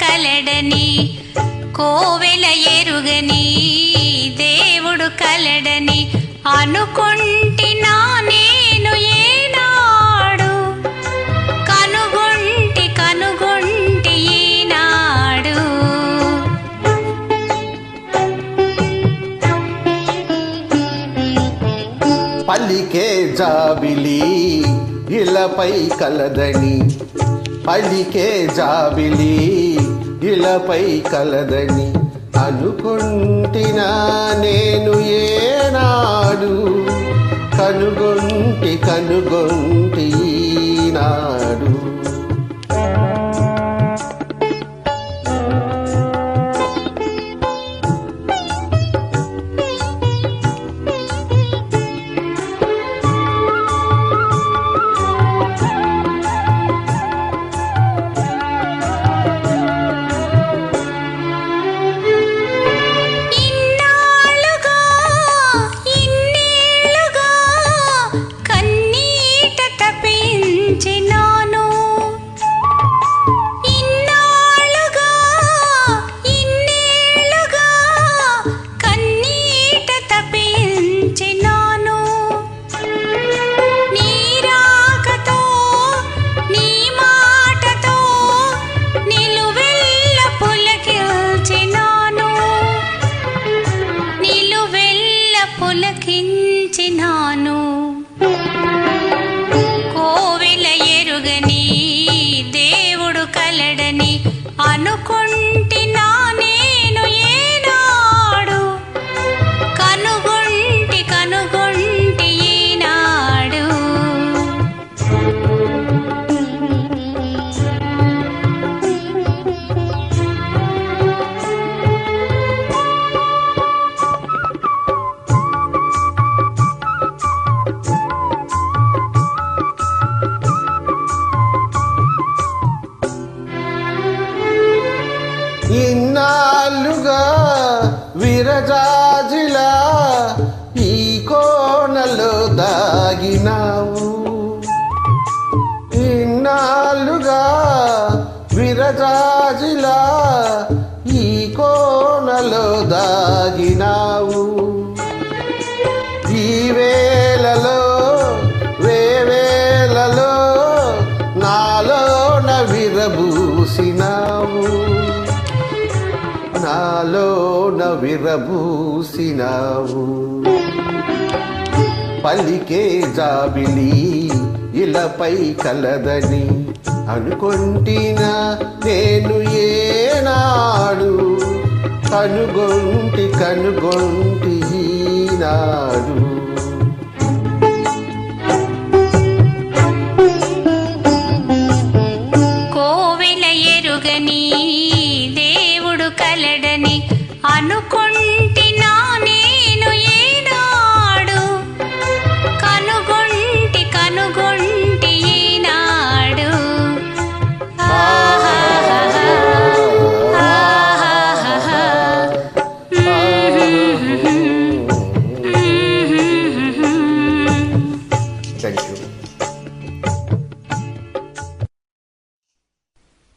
కలడని కోవెల ఎరుగని దేవుడు కలడని అనుకొంటి నా నేను ఏనాడు. కనుగొంటి కనుగొంటి ఈనాడు. పల్లికే జాబిలి ఇలపై కలదని పలికే జాబిలి ఇలపై కలదని అనుకుంటినా నేను ఏనాడు కనుగొంటి కనుగొంటి విరజాజిలా ఈ కోనలో దాగినావు. ఇన్నాళ్ళుగా విరజాజులా ఈ కోనలో దాగినావు. ఈ వేళలో వేవేలలో నాలో నవిరబూసినావు నాలోన విరబూసినావు పలికే జాబిలి ఇలపై కలదని అనుకొంటినా నేను ఏనాడు. కనుగొంటి కనుగొంటి ఈనాడు.